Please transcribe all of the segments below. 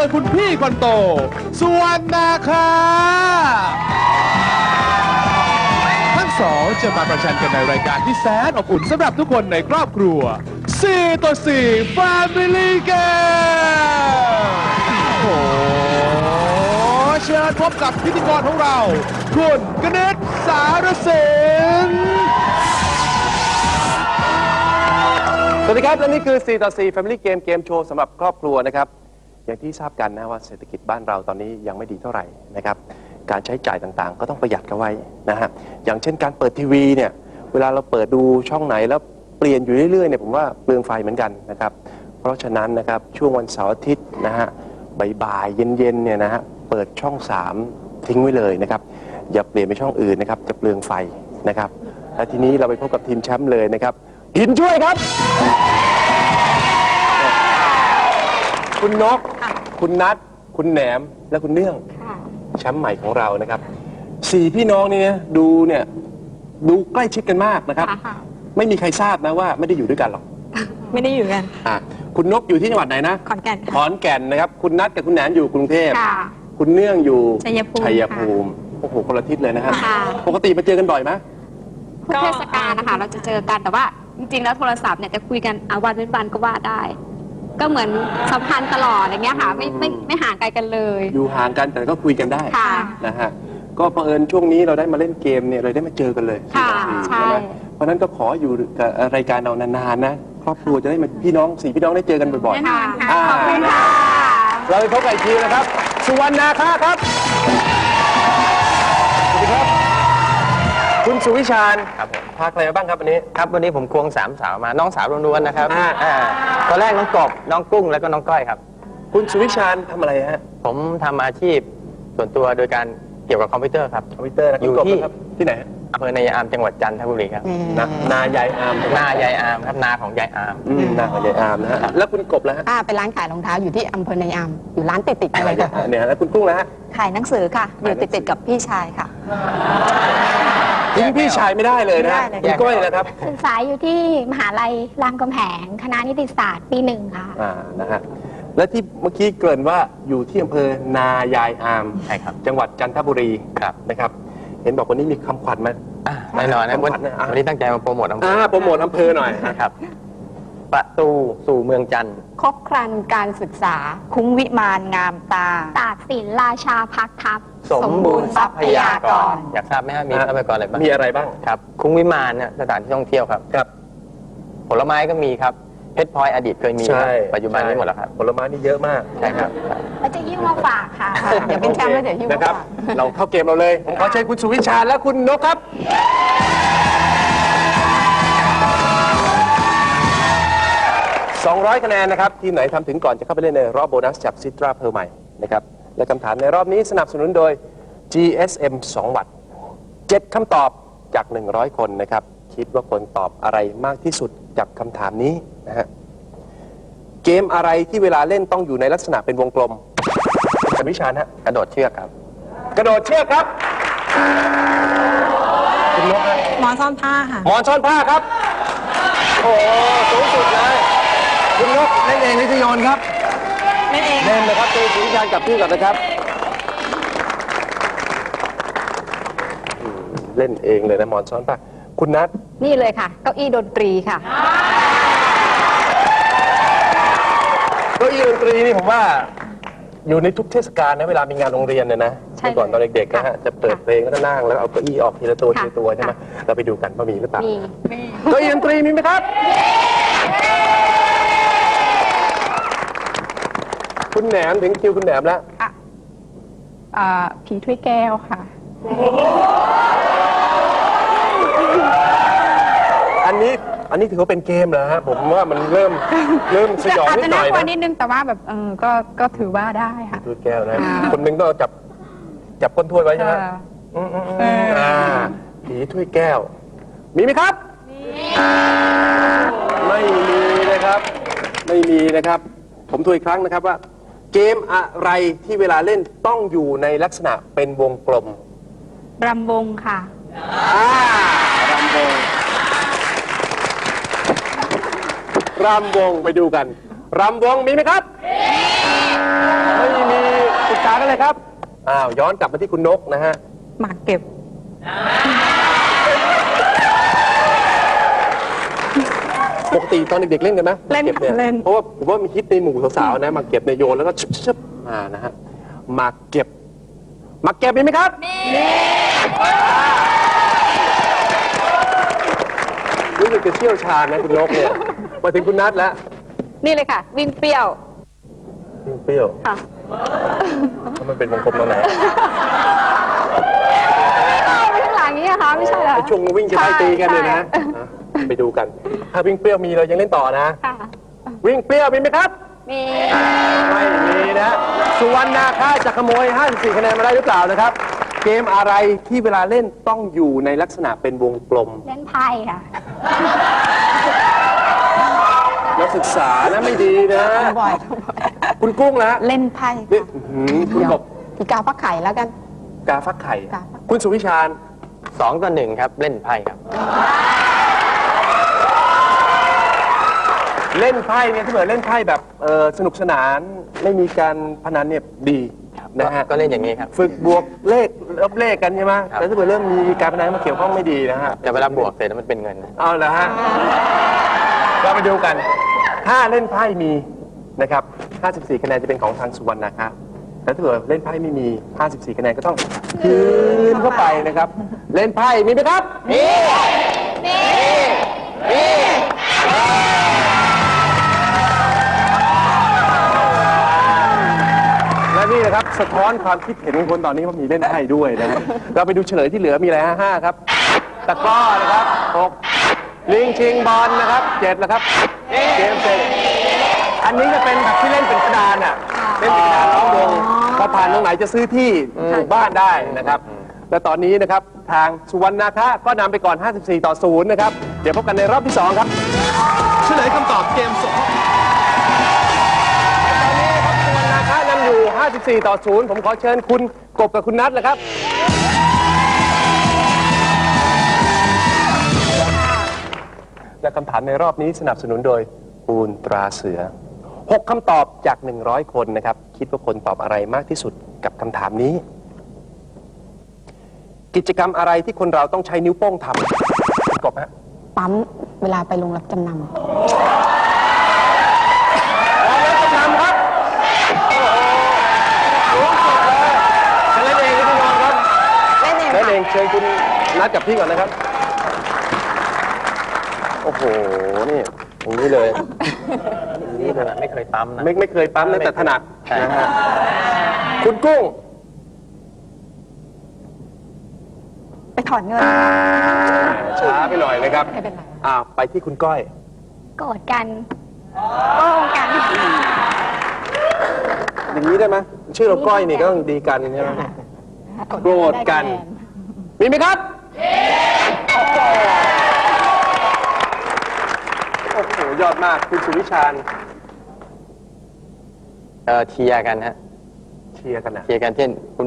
โดยคุณพี่คนโต สุวรรณาคาทั้งสองจะมาประชันกันในรายการที่แสนอบอุ่นสำหรับทุกคนในครอบครัว4ต่อ4 Family Game โอ้เชิญพบกับพิธีกรของเรา คุณกนิษฐ์สารสินสวัสดีครับ และนี่คือ 4 ต่อ 4 Family Game เกมโชว์สำหรับครอบครัวนะครับ อย่างที่ทราบกันนะว่าเศรษฐกิจบ้านเราตอนนี้ยังไม่ดีเท่าไหร่นะครับ การใช้จ่ายต่างๆ ก็ต้องประหยัดกันไว้นะฮะอย่างเช่นการเปิดทีวีเนี่ยเวลาเราเปิดดูช่องไหนแล้วเปลี่ยนอยู่เรื่อยๆเนี่ยผมว่าเปลืองไฟเหมือนกันนะครับ เพราะฉะนั้นนะครับช่วงวันเสาร์อาทิตย์นะฮะบ่ายๆเย็นๆเนี่ยนะฮะเปิดช่อง 3 ทิ้งไว้เลยนะครับ อย่าเปลี่ยนไปช่องอื่นนะครับจะเปลืองไฟนะครับและทีนี้เราไปพบกับทีมแชมป์เลยนะครับหินช่วยครับ คุณนก คุณนัท คุณแหนม และคุณเนื่องแชมป์ใหม่ของเรานะครับ สี่พี่น้องนี่นะดูเนี่ยดูใกล้ชิดกันมากนะครับค่ะไม่มีใครทราบนะว่าไม่ได้อยู่ด้วยกันหรอก ไม่ได้อยู่กันอะคุณนกอยู่ที่จังหวัดไหนนะ ขอนแก่นขค่ะอนแก่นนะครับ คุณนัทกับคุณแหนมอยู่กรุงเทพค่ะคุณเนื่องอยู่ ชัยภูมิชัยภูมิ โอ้โห คนละทิศเลยนะฮะค่ะปกติมาเจอกันบ่อยไหมทุกเทศกาลนะคะ เราจะเจอกันแต่ว่าจริงๆแล้วโทรศัพท์เนี่ยจะคุยกันอะวันเว้นวันก็ว่าได้ ก็เหมือนสัมพันธ์ตลอดอย่างเงี้ยค่ะ ไม่ไม่ไม่ห่างไกลกันเลย อยู่ห่างกันแต่ก็คุยกันได้ค่ะ นะฮะก็เผอิญช่วงนี้เราได้มาเล่นเกมเนี่ยเราได้มาเจอกันเลยค่ะสี่ใช่ ไหมเพราะฉะนั้นก็ขออยู่กับรายการเรานานๆนะครอบครัวจะได้มาพี่น้องสี่พี่น้องได้เจอกันบ่อยแน่นอนค่ะอ่าขอบคุณค่ะๆเราไปพบกันอีกทีนะครับ สุวรรณาค่าครับ สุวิชาญครับผมพาใครมาบ้างครับวันนี้ ครับวันนี้ผมควงสามสาวมาน้องสาวล้วนๆนะครับอ่า อ่าตอนแรกน้องกบน้องกุ้งแล้วก็น้องก้อยครับ คุณสุวิชาญทำอะไรฮะผมทำอาชีพส่วนตัวโดยการเกี่ยวกับคอมพิวเตอร์ครับ คอมพิวเตอร์นะอยู่คุณกบที่ นะครับที่ไหนฮะอำเภอนายามจังหวัดจันทบุรีครับนะนายายอามหน้ายายอามครับนาของยายอาม อืมนาของยายอามนะฮะแล้วคุณกบแล้วฮะอ่าเป็นร้านขายรองเท้าอยู่ที่อำเภอนายามอยู่ร้านติดติดๆกันเลยค่ะเนี่ยแล้วคุณกุ้งแล้วฮะ ขายหนังสือค่ะ อยู่ติดติดๆกับพี่ชายค่ะ ทิ้งพี่ชายไม่ได้เลยนะฮะไม่ได้เลย คุณก้อยนะครับศึกษาอยู่ที่มหาลัยรามคำแหง คณะนิติศาสตร์ปีหนึ่งค่ะ อ่านะฮะและที่เมื่อกี้เกริ่นว่าอยู่ที่อำเภอนายายอาม ใช่ครับ จังหวัดจันทบุรีครับนะครับ เห็นบอกวันนี้มีคำขวัญมา อ่าแน่นอนนะวันขวัญนะอะ วันนี้ตั้งใจมาโปรโมทอำเภอ่าอโปรโมทอำเภอหน่อยครับ ประตูสู่เมืองจันทร์คบครันการศึกษา คุ้งวิมานงามตาตากสินราชาพักทัพ สมบูรณ์ทรัพยากรทรัพยากร อยากทราบไหมฮะมีทรัพยากรอะไรบ้าง มีอะไรบ้าง ครับ คุ้งวิมานเนี่ยสถานที่ท่องเที่ยวครับครับ ผลไม้ก็มีครับ เพชรพลอยอดีตเคยมีครับปัจจุบันนี้หมดแล้วครับ ผลไม้นี่เยอะมาก ใช่ครับเราจะยิ้มมาฝากค่ะ เดี๋ยวเป็นแชมป์แล้วเดี๋ยวหิ้วมานะครับ ฝาก เราเข้าเกมเราเลย ผมขอเชิญคุณสุวิชาญและคุณนกครับ 200 คะแนนนะครับ ทีมไหนทำถึงก่อนจะเข้าไปเล่นในรอบโบนัสจากซิตราเพอร์ใหม่นะครับ และคำถามในรอบนี้สนับสนุนโดย GSM 2 วัตต์7คำตอบจาก 100 คนนะครับ คิดว่าคนตอบอะไรมากที่สุดกับคำถามนี้นะฮะ เกมอะไรที่เวลาเล่นต้องอยู่ในลักษณะเป็นวงกลมคุณวิชาญฮะกระโดดเชือกครับ กระโดดเชือกครับคุณนกฮะหมอนซ่อนผ้าค่ะ หมอนซ่อนผ้าครับ โอ้โหสูงสุดเลย คุณนกเล่นเองหรือจะโยนครับ เล่นเองเล่นนะครับเจอสีชานกับพี่ก่อนนะครับอืมเล่นเองเลยนะหมอนซ่อนผ้าคุณนัทนี่เลยค่ะ เก้าอี้ดนตรีค่ะ เก้าอี้ดนตรีนี่ผมว่า อยู่ในทุกเทศกาลนะเวลามีงานโรงเรียนเนี่ยนะใช่เมื่อก่อนตอนเด็กๆนะฮะค่ะจะเปิดเพลงก็จะนั่งแล้วเอาเก้าอี้ออกทีละตัวทีค่ะละตัวใช่ไหมค่ะ เราไปดูกันว่ามีหรือเปล่ามี เก้าอี้ดนตรีมีไหมครับ คุณแหนมถึงคิวคุณแหนมแล้ว อ่าผีถ้วยแก้วค่ะ อันนี้อันนี้ถือว่าเป็นเกมเหรอฮะผมว่ามันเริ่มเริ่มสยองอาจนิดจะหน่น่าอยกลัวนะนิดนึงแต่ว่าแบบเออก็ก็ถือว่าได้ค่ะ ดูแก้วนะอ่า คนหนึงต้องเอาจับจับก้นถ้วยไว้ใช่ไหมค่ะอืมอืมอืมเอออ่อ่าผีถ้วยแก้ว มีไหมครับไม่มีนะครับ ไม่มีนะครับ ผมทวนอีกครั้งนะครับว่า เกมอะไรที่เวลาเล่นต้องอยู่ในลักษณะเป็นวงกลมรำวงค่ะ อ่ารำวงรำวงไปดูกันรำวงมีไหมครับ ไม่มีปรึกษากันเลยครับ อ้าว ย้อนกลับมาที่คุณนกนะฮะ หมากเก็บ ปกติตอนเด็กๆเล่นกันไหมเล่นหมากก็บยเล่น เพราะว่าผมว่ามีฮิตในหมู่สาวๆนะหมากเก็บเนี่ยโยนแล้วก็ชึบชึบมานะฮะหมากเก็บหมากเก็บมีไหมครับมีรู้สึกจะเชี่ยวชาญนะคุณนกเนี่ยมาถึงคุณนัทแล้วนี่เลยค่ะ วิ่งเปรี้ยว เปรี้ยวค่ะ แล้วมันเป็นวงกลมตรงไหนไปข้างหลังนี้อะคะไม่ใช่เหรอไอ้ช่วงวิ่งจะไล่ตีกันเนี่ยนะ ใช่อะ ไปดูกัน ถ้าวิ่งเปรี้ยวมีเรายังเล่นต่อนะ ค่ะ วิ่งเปรี้ยวมีไหมครับ มี ไม่มีนะ สุวรรณนาค่าจะขโมย 54 คะแนนมาได้หรือเปล่านะครับ เกมอะไรที่เวลาเล่นต้องอยู่ในลักษณะเป็นวงกลม เล่นไพ่ค่ะ นักศึกษานะไม่ดีนะ บ่อยคุณกุ้งละเล่นไพ่นี่ค่ะอื้อหือคุณกบอีกาฟักไข่แล้วกัน กาฟักไข่ กาฟัก คุณสุวิชาญ สองต่อหนึ่งครับ เล่นไพ่ครับ เล่นไพ่เนี่ยถ้าเกิดเล่นไพ่แบบเอ่อสนุกสนานไม่มีการพนันเนี่ยดีนะฮะก็เล่นอย่างนี้ครับ ฝึกบวกเลขลบเลขกันใช่ไหมครับแต่ถ้าเกิดเริ่มมีการพนันมาเกี่ยวข้องไม่ดีนะฮะแต่เวลาบวกเสร็จแล้วมันเป็นเงินนะเอาละฮะเราไปดูกัน ถ้าเล่นไพ่มีนะครับ 54 คะแนนจะเป็นของทางสุวรรณนะครับแต่ถ้าเกิดเล่นไพ่ไม่มี 54 คะแนนก็ต้องคืนเข้าไปนะครับ เล่นไพ่มีไหมครับ มี มี มี ครับ สะท้อนความคิดเห็นของคนตอนนี้ว่ามีเล่นไพ่ด้วยนะฮะเราไปดูเฉลยที่เหลือมีอะไรฮะห้าครับ ตะกร้อนะครับหกลิงชิงบอลนะครับเจ็ดนะครับเกมเสร็จอันนี้จะเป็นแบบที่เล่นเป็นกระดานอะเล่นเป็นกระดานล้อมวงพอผ่านตรงไหนจะซื้อที่ปลูกบ้านได้นะครับ และตอนนี้นะครับทางสุวรรณนาคะก็นำไปก่อน 54 ต่อ 0 นะครับ เดี๋ยวพบกันในรอบที่ 2 ครับ เฉลยคำตอบเกมสดต 54 ต่อ 0 ผมขอเชิญคุณกบกับคุณนัทเลยครับ และคำถามในรอบนี้สนับสนุนโดยปูนตราเสือ 6คำตอบจาก 100 คนนะครับ คิดว่าคนตอบอะไรมากที่สุดกับคำถามนี้ กิจกรรมอะไรที่คนเราต้องใช้นิ้วโป้งทำกบฮะ ปั๊มเวลาไปลงรับจำนพร้อมแล้วจำนำครับ โอ้โหสูงสุดเลยจะเล่นเองก็ที่นอนครับำเล่น เองเล่นเอค่ะงเชิญคุณนัดกับพี่ก่อนนะครับ โอ้โห นี่อย่างนี้เลยนี่ขนาดไม่เคยปั๊มนะ ไม่ไม่เคยปั๊มนะแต่ถนัดใช่ นะฮะคุณกุ้ง ไปถอนเงิน ช้าไปหน่อยนะครับไม่เป็นไร อ่าไปที่คุณก้อย โกรธกันโป้งกัน อย่างนี้ได้ไหมชื่อเราก้อยนี่ก็ต้องดีกันใช่ไหมโกรธกัน มีไหมครับโอ้โหยอดมากคุณสุวิชาญเออเชียร์กันฮะเชียร์กันนะเชียร์กันเช่นคุณ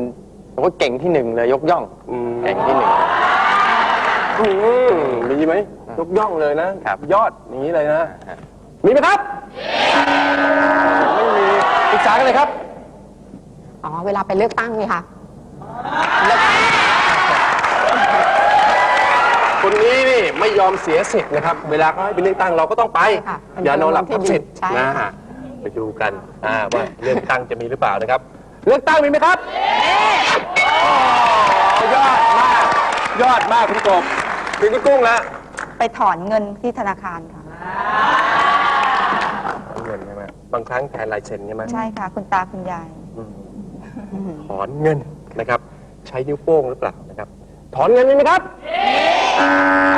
ผมว่าเก่งที่หนึ่งเลยยกย่อง อืมเก่งที่หนึ่ง อืมมีไหมยกย่องเลยนะ ครับ ยอดอย่างนี้เลยนะ มีไหมครับ ไม่มีปรึกษากันเลยครับ อ๋อ เวลาไปเลือกตั้งนี่ค่ะคน ไม่ยอมเสียสิทธิ์นะครับ เวลาเขาให้ไปเลือกตั้งเราก็ต้องไปใช่ค่ะอย่านอนหลับทับสิทธิ์ใช่นะค่ะฮะไปดูกันอ่าว่าเลือกตั้งจะมีหรือเปล่านะครับ เลือกตั้งมีไหมครับโอ้ยอดมาก ยอดมากคุณกบถึงคุณกุ้งแล้วไปถอนเงินที่ธนาคารค่ะ เงินใช่ไหมบางครั้งแทนลายเซ็นใช่ไหม ใช่ค่ะ คุณตาคุณยาย ถอนเงินนะครับ ใช้นิ้วโป้งหรือเปล่านะครับ ถอนเงินมีไหมครับ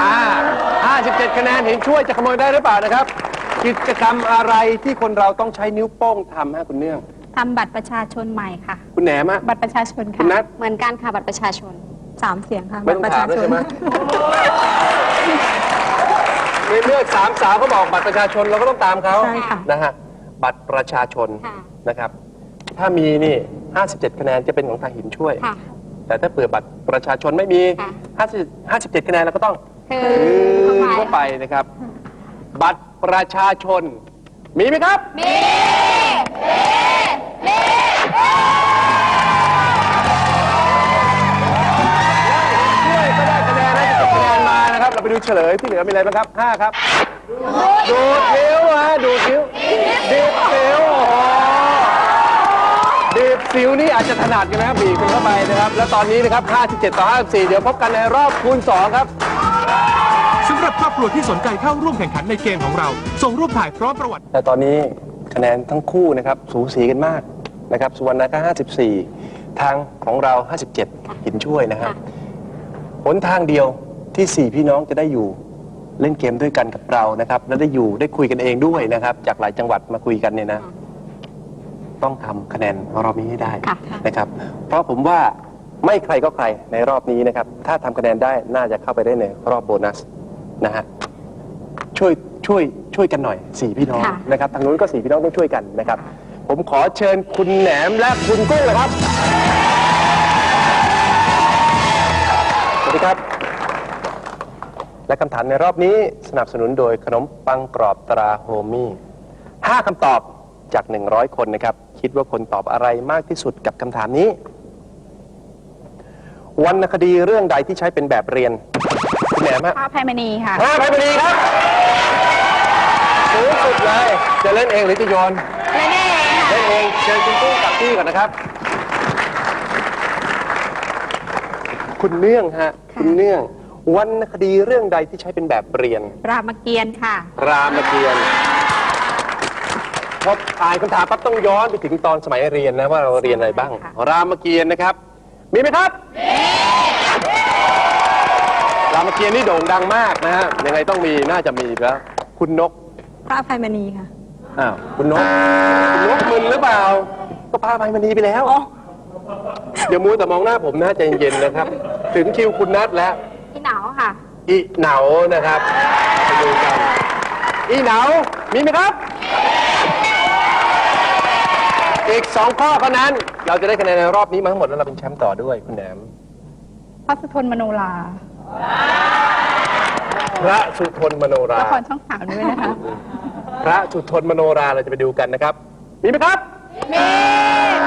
อ่า57 คะแนนเห็นช่วยจะขโมยได้หรือเปล่านะครับ กิจกรรมอะไรที่คนเราต้องใช้นิ้วโป้งทำฮะคุณเนื่อง ทำบัตรประชาชนใหม่ค่ะ คุณแหนมฮะ บัตรประชาชนคุค่ะณนัท เหมือนกันค่ะบัตรประชาชน สามเสียงค่ะไม่ต้องบัตรถามประแล้วชาชน ใช่ไหมในเมื่อสามสาวเขาบอกบัตรประชาชนเราก็ต้องตามเขาใช่ค่ะ นะฮะ บัตรประชาชนค่ะ นะครับ ถ้ามีนี่ 57 คะแนนจะเป็นของทางหินช่วย ค่ะ แต่ถ้าเปิดบัตรประชาชนไม่มี ค่ะ 50 57คะแนนเราก็ต้องคือคืนเข้าเข้าไปไปนะครับ บัตรประชาชน มีไหมครับ มีมีช่วยก็ได้คะแนนนะคะแนนมานะครับ เราไปดูเฉลยที่เหลือมีอะไรบ้างครับ 5 ครับ ดูดนิ้วฮะดูดนิ้วดีบสิวโอ้โห ดีบสิวนี่อาจจะถนัดกันนะครับบีบกันเข้าไปนะครับ แล้วตอนนี้นะครับ57ต่อ54 เดี๋ยวพบกันในรอบคูณ 2 ครับ สำหรับครอบครัวที่สนใจเข้าร่วมแข่งขันในเกมของเรา ส่งรูปถ่ายพร้อมประวัติ แต่ตอนนี้คะแนนทั้งคู่นะครับสูสีกันมากนะครับสุวรรณก็54 ทางของเรา 57 หินช่วยนะครับหนทางเดียวที่ 4 พี่น้องจะได้อยู่เล่นเกมด้วยกันกับเรานะครับ และได้อยู่ได้คุยกันเองด้วยนะครับ จากหลายจังหวัดมาคุยกันเนี่ยนะ ต้องทำคะแนนรอบนี้ให้ได้ค่ะนะครับ เพราะผมว่าไม่ใครก็ใครในรอบนี้นะครับ ถ้าทำคะแนนได้น่าจะเข้าไปได้ในรอบโบนัสนะฮะช่วยช่วยช่วยกันหน่อยสี่พี่น้องค่ะ นะครับทางนู้นก็สี่พี่น้องต้องช่วยกันนะครับ ผมขอเชิญคุณแหนมและคุณกุ้งเลยครับสวัสดีครับ และคำถามในรอบนี้สนับสนุนโดยขนมปังกรอบตราโฮมี่ห้าคำตอบจาก 100 คนนะครับ คิดว่าคนตอบอะไรมากที่สุดกับคำถามนี้ วรรณคดีเรื่องใดที่ใช้เป็นแบบเรียนคุณแหนมฮะพระอภัยมณีค่ะ ห้าไปพอดีครับสูงสุดเลย จะเล่นเองหรือจะโยนเล่นเองค่ะเล่นเองเชิญคุณกุ้งกลับที่ก่อนนะครับ คุณเนื่องฮะ คุณเนื่องวรรณคดีเรื่องใดที่ใช้เป็นแบบเรียน รามเกียรติ์ค่ะ รามเกียรติ์พ ออ่านคำถามปั๊บต้องย้อนไปถึงตอนสมัยเรียนนะว่าเราเรียนอะไรบ้างค่ะรามเกียรติ์นะครับ มีไหมครับ รามเกียรติ์นี่โด่งดังมากนะฮะยังไงต้องมีน่าจะมีแล้ว คุณนก พระอภัยมณีค่ะ อ้าว คุณนก คุณนกมึนหรือเปล่า ก็พาไปมันนีไปแล้วเดี๋ยวมูแต่มองหน้าผมนะใจเย็นๆนะครับ ถึงคิวคุณนัทแล้ว พี่หนาวค่ะ อีเหนานะครับไปดูกันอีเหนามีไหมครับ อีกสองข้อเท่านั้น เราจะได้คะแนนในรอบนี้มาทั้งหมดแล้วเราเป็นแชมป์ต่อด้วยคุณแหนมพระสุทนมโนราพระสุทนมโนรา ละครช่องสามด้วยนะคะ พระสุทนมโนราเราจะไปดูกันนะครับ มีไหมครับ มี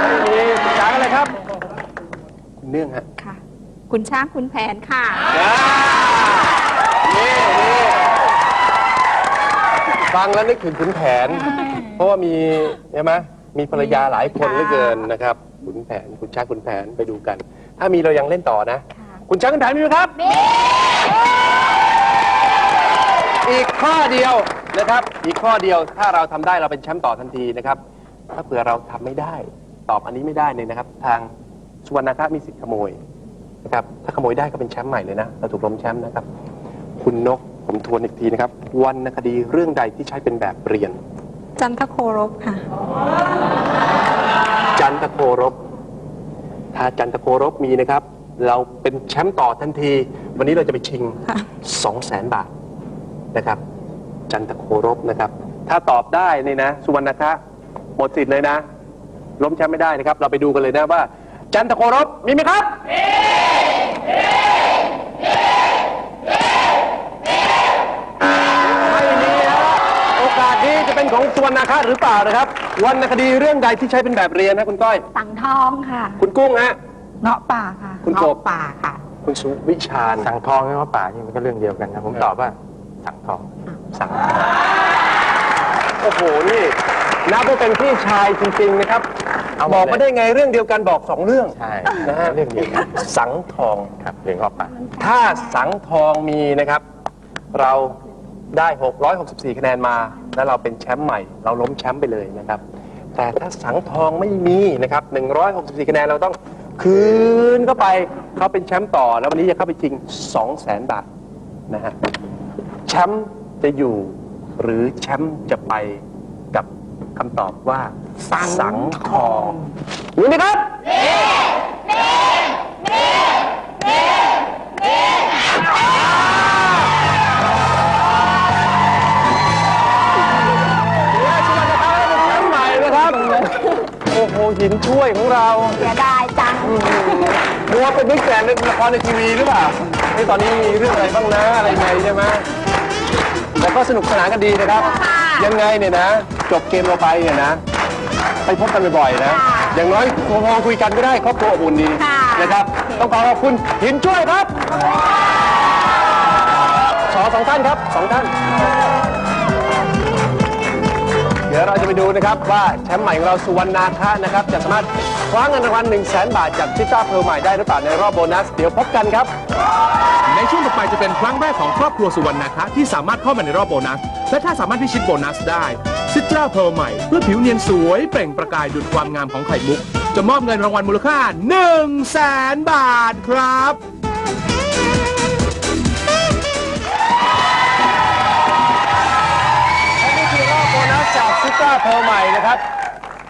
ไม่มีศึกษากันเลยครับ คุณเนื่องฮะ ค่ะ คุณช้างคุณแผนค่ะอ่านี่นี่ฟังแล้วนึกถึงขุนแผน เพราะว่ามีใช่ไหม มีภรรยาหลายคนเหลือเกินนะครับขุนแผนคุณช้างขุนแผนไปดูกัน ถ้ามีเรายังเล่นต่อนะ คุณช้างขุนแผนมีไหมครับ มีอีกข้อเดียวนะครับ อีกข้อเดียวถ้าเราทำได้เราเป็นแชมป์ต่อทันทีนะครับ ถ้าเผื่อเราทำไม่ได้ ตอบอันนี้ไม่ได้เลยนะครับ ทางสุวรรณคามีสิทธิ์ขโมยนะครับ ถ้าขโมยได้ก็เป็นแชมป์ใหม่เลยนะเราถูกล้มแชมป์นะครับ คุณนกผมทวนอีกทีนะครับวรรณคดีเรื่องใดที่ใช้เป็นแบบเรียน จันทโครบค่ะ จันทโครบถ้าจันทโครบมีนะครับ เราเป็นแชมป์ต่อทันที วันนี้เราจะไปชิงค่ะ2 0 0แสนบาทนะครับ จันทโครบนะครับ ถ้าตอบได้นี่นะ สุวรรณคะหมดสิทธิ์เลยนะ ล้มแชมป์ไม่ได้นะครับ เราไปดูกันเลยนะว่า จันทโครบมีไหมครับไม่มีฮะโอกาสนี้จะเป็น ของสุวรรณคาหรือเปล่านะครับวรรณคดีเรื่องใดที่ใช้เป็นแบบเรียนนะคุณก้อย สังทองค่ะ คุณกุ้งฮะ เงาะป่าค่ะคุณกบ เงาะป่าค่ะ คุณสุวิชาญ สั่งทองกับว่าป่านี่มันก็เรื่องเดียวกันนะผมตอบว่าสั่งทองสั่งโอ้โห นี่นับว่าเป็นพี่ชายจริงๆนะครับเอาหมดเลยบอกมาได้ไงเรื่องเดียวกันบอกสองเรื่อง ใช่นะฮะ เรื่องเดียวกันสังทอง ครับเรื่องออกป่าถ้าสังทองมีนะครับ เราได้ 664 คะแนนมา แล้วเราเป็นแชมป์ใหม่ เราล้มแชมป์ไปเลยนะครับ แต่ถ้าสังทองไม่มีนะครับ 164 คะแนนเราต้องคืนเข้าไปเขาเป็นแชมป์ต่อ แล้ววันนี้จะเข้าไปจริง 200,000 บาทนะฮะแชมป์จะอยู่หรือแชมป์จะไปกับคำตอบว่าสังทองมีไหมครับและสุวรรณคาเป็นแชมป์ใหม่น หหินช่วยของเราเสียดายจัง มัวเป็นนึกแต่ในละครในทีวีหรือเปล่าไอ้ตอนนี้มีเรื่องอะไรบ้างนะอะไรไงใช่ไหมแต่ก็สนุกสนานกันดีนะครับ ค่ะ ยังไงเนี่ยนะ จบเกมเราไปเนี่ยนะ ไปพบกันบ่อยๆนะค่ะอย่างน้อยพอคุยกันก็ได้ครอบครัวอบอุ่นดีค่ะ นะครับ ต้องขอขอบคุณหินช่วยครับขอสองท่านครับสองท่านเดี๋ยวเราจะไปดูนะครับว่าแชมป์ใหม่ของเราสุวรรณนาคะนะครับจะสามารถคว้าเงินรางวัล1 0 0 0 0แบาทจากชิต้าเพลใหม่ได้หรือเปล่าในรอบโบนัส เดี๋ยวพบกันครับ ในช่วงต่อไปจะเป็นครั้งแรกของครอบครัวสุวรรณนะคะที่สามารถเข้ามาในรอบโบนัส และถ้าสามารถพิชิตโบนัสได้ซิตราเพลใหม่ เพื่อผิวเนียนสวย เปล่งประกายดุจความงามของไข่มุก จะมอบเงินรางวัลมูลค่า 1 0 0 0 0แสนบาทครับ เพลใหม่นะครับ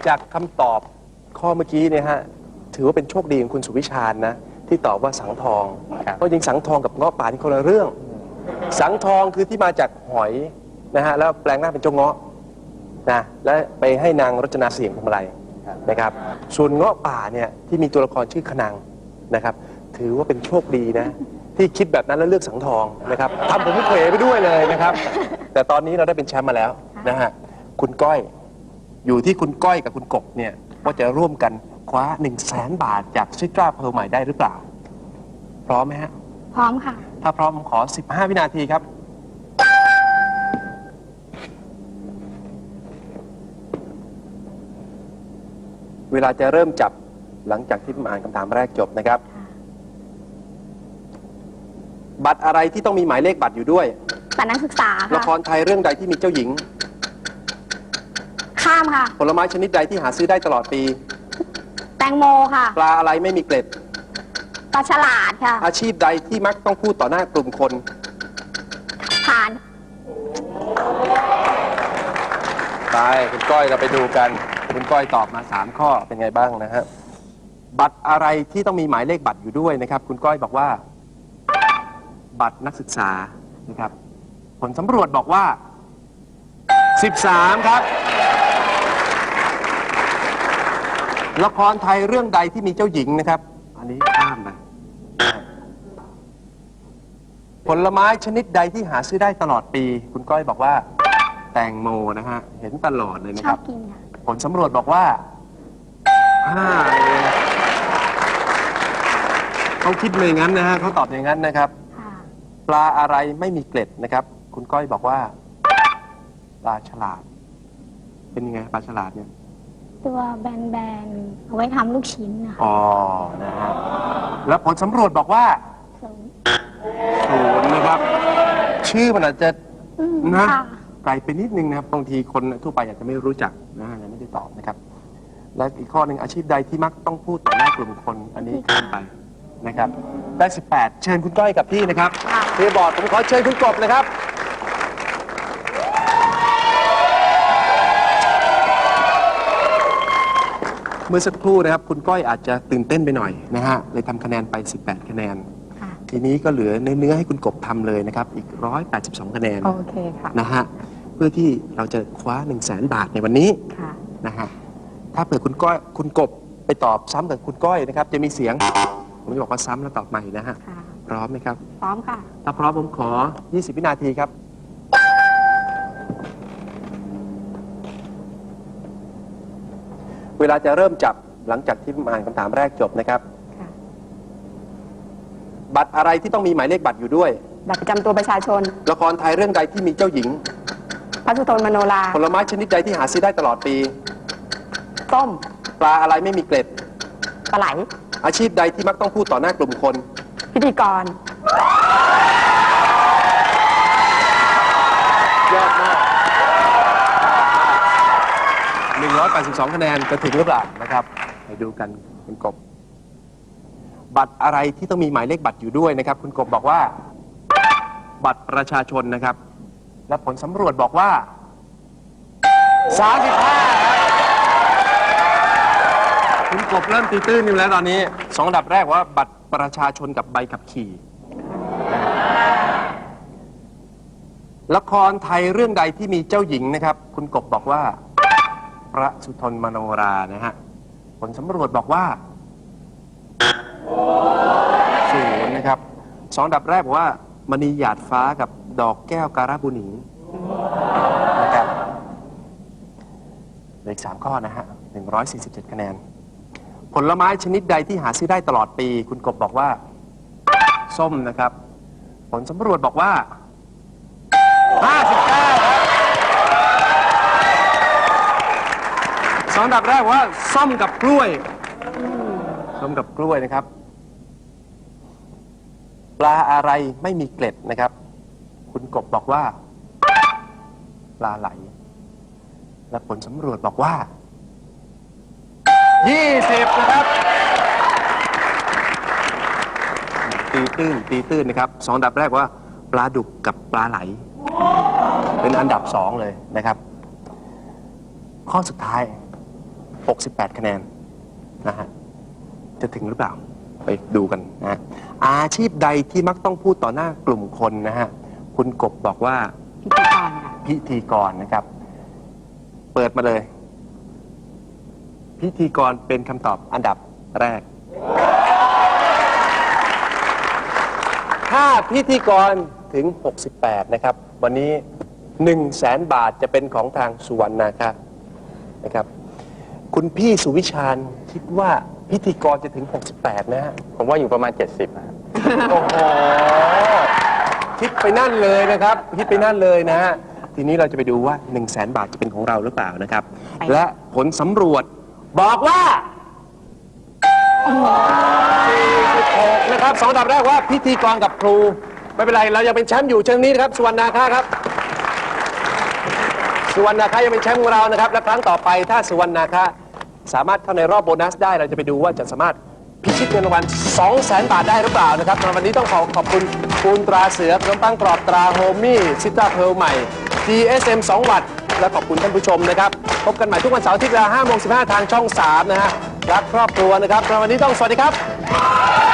จากคำตอบข้อเมื่อกี้เนี่ยฮะถือว่าเป็นโชคดีของคุณสุวิชาญนะ ที่ตอบว่าสังทอง ครับ เพราะจริงสังทองกับเงาะป่านี่คนละเรื่อง สังทองคือที่มาจากหอยนะฮะแล้วแปลงหน้าเป็นเจ้าเงาะนะและไปให้นางรจนาเสียงพวงมาลัยนะครับ ส่วนเงาะป่าเนี่ยที่มีตัวละครชื่อขนังนะครับ ถือว่าเป็นโชคดีนะ ที่คิดแบบนั้นแล้วเลือกสังทองนะครับทำผมเขวไปด้วยเลยนะครับ แต่ตอนนี้เราได้เป็นแชมป์มาแล้วนะฮะคุณก้อย อยู่ที่คุณก้อยกับคุณกบเนี่ยว่าจะร่วมกันคว้า1 0 0 0 0แสนบาทจากซิตราเพลใหม่ได้หรือเปล่า พร้อมไหมฮะ พร้อมค่ะ ถ้าพร้อมผมขอ 15 วินาทีครับ เวลาจะเริ่มจับหลังจากที่ผมอ่านคำถามแรกจบนะครับ บัตรอะไรที่ต้องมีหมายเลขบัตรอยู่ด้วย แต่นักศึกษาละค่ะครไทยเรื่องใดที่มีเจ้าหญิง ข้ามค่ะ ผลไม้ชนิดใดที่หาซื้อได้ตลอดปี แตงโมค่ะ ปลาอะไรไม่มีเกล็ด ปลาฉลาดค่ะ อาชีพใดที่มักต้องพูดต่อหน้ากลุ่มคน ผ่าน ไปคุณก้อยเราไปดูกัน คุณก้อยตอบมา 3 ข้อเป็นไงบ้างนะฮะบัตรอะไรที่ต้องมีหมายเลขบัตรอยู่ด้วยนะครับ คุณก้อยบอกว่า บัตรนักศึกษานะครับ ผลสำรวจบอกว่า 13 ครับ ละครไทยเรื่องใดที่มีเจ้าหญิงนะครับ อันนี้ข้ามไปผลไม้ชนิดใดที่หาซื้อได้ตลอดปี คุณก้อยบอกว่า แตงโมนะฮะ เห็นตลอดเลยนะชคอรับบ กินค่ะ ผลสำรวจบอกว่าห้าเลยนะเขาคิดมาอย่างนั้นนะฮะเขาตอบอย่างนั้นนะครับ ค่ะ ปลาอะไรไม่มีเกล็ดนะครับ คุณก้อยบอกว่า ปลาฉลาด เป็นยังไงปลาฉลาดเนี่ย ตัวแบนๆเอาไว้ทำลูกชิ้นนะคะอ๋อ นะฮะ แล้วผลสำรวจบอกว่าศูนย์ศูนย์นะครับ ชื่อมันอาจจะ อืมนะ ค่ะไกลไปนิดนึงนะครับ บางทีคนทั่วไปอาจจะไม่รู้จักนะยังไม่ได้ตอบนะครับ และอีกข้อหนึ่งอาชีพใดที่มักต้องพูดต่อหน้ากลุ่มคน อันนี้ข้ามไปนะครับ ได้ 18 เชิญคุณก้อยกับพี่นะครับเทบอร์ดผมขอเชิญคุณกบนะครับ เมื่อสักครู่นะครับ คุณก้อยอาจจะตื่นเต้นไปหน่อยนะฮะเลยทำคะแนนไป 18 คะแนน ค่ะ ทีนี้ก็เหลือเนื้อๆให้คุณกบทำเลยนะครับ อีก 182 คะแนนโอเคค่ะ นะฮะเพื่อที่เราจะคว้า 1 0 0 0 0แสนบาทในวันนี้ค่ะ นะฮะถ้าเผื่อคุณก้อยคุณกบไปตอบซ้ำกับคุณก้อยนะครับ จะมีเสียง ผมจะบอกว่าซ้ำแล้วตอบใหม่นะฮะค่ะ พร้อมไหมครับ พร้อมค่ะ ถ้าพร้อมผมขอ 20 วินาทีครับ เวลาจะเริ่มจับหลังจากที่ผมอ่านคำถามแรกจบนะครับ ค่ะ บัตรอะไรที่ต้องมีหมายเลขบัตรอยู่ด้วย บัตรประจำตัวประชาชน ละครไทยเรื่องใดที่มีเจ้าหญิง พระสุทนมโนราผลไม้ชนิดใดที่หาซื้อได้ตลอดปี ต้มปลาอะไรไม่มีเกล็ด ปลาไหลอาชีพใดที่มักต้องพูดต่อหน้ากลุ่มคน พิธีกร ยอดมาก 82 คะแนนจะถึงหรือเปล่านะครับ ไปดูกันคุณกบ บัตรอะไรที่ต้องมีหมายเลขบัตรอยู่ด้วยนะครับ คุณกบบอกว่า บัตรประชาชนนะครับ และผลสำรวจบอกว่า 35ครับคุณกบเริ่มตีตื้นอยู่แล้วตอนนี้สองอันดับแรกว่า บัตรประชาชนกับใบขับขี่ ละครไทยเรื่องใดที่มีเจ้าหญิงนะครับ คุณกบบอกว่า พระสุทนมโนรานะฮะ ผลสำรวจบอกว่าศูนย์นะครับสองดับแรกบอกว่ามณีหยาดฟ้ากับดอกแก้วการาบุหนีนะครับเหลืออีกสามข้อนะฮะ147คะแนน ผลไม้ชนิดใดที่หาซื้อได้ตลอดปี คุณกบบอกว่า ส้มนะครับ ผลสำรวจบอกว่า59ครับ สองอันดับแรกว่าส้มกับกล้วยส้มกับกล้วยนะครับ ปลาอะไรไม่มีเกล็ดนะครับ คุณกบบอกว่า ปลาไหล และผลสำรวจบอกว่า 20 นะครับ ตีตื้นตีตื้นนะครับสองอันดับแรกว่า ปลาดุกกับปลาไหล เป็นอันดับสองเลยนะครับ ข้อสุดท้าย 68 คะแนนนะฮะจะถึงหรือเปล่า ไปดูกันนะฮะอาชีพใดที่มักต้องพูดต่อหน้ากลุ่มคนนะฮะ คุณกบบอกว่าพิธีกรค่ะพิธีกรนะครับ เปิดมาเลย พิธีกรเป็นคำตอบอันดับแรก ถ้าพิธีกรถึง 68 นะครับ วันนี้ 1 0 0 0 0แสนบาทจะเป็นของทางสุวรรณนะครับนะครับ คุณพี่สุวิชาญคิดว่าพิธีกรจะถึง 68 นะฮะ ผมว่าอยู่ประมาณ 70นะครับโอ้โห คิดไปนั่นเลยนะครับ คิดไปนั่นเลยนะฮะ ทีนี้เราจะไปดูว่า 1 0 0 0 0แสนบาทจะเป็นของเราหรือเปล่านะครับ และผลสำรวจบอกว่า46นะครับสองอันดับแรกว่าพิธีกรกับครู ไม่เป็นไร เรายังเป็นแชมป์อยู่เช่นนี้นะครับ สุวรรณาค่าครับ สุวรรณาค่ายังเป็นแชมป์ของเรานะครับ และครั้งต่อไปถ้าสุวรรณาค่า สามารถเข้าในรอบโบนัสได้เราจะไปดูว่าจะสามารถพิชิตเงินรางวัล200,000บาทได้หรือเปล่านะครับวันนี้ต้องขอขอบคุณปูนตราเสือขนมปังกรอบตราโฮมี่ซิต้าเพลใหม่ GSM 2 วัตต์และขอบคุณท่านผู้ชมนะครับ พบกันใหม่ทุกวันเสาร์อาที่เวลา5โมง15 ทางช่อง 3 นะฮะรักครอบครัวนะครับวันนี้ต้องสวัสดีครับ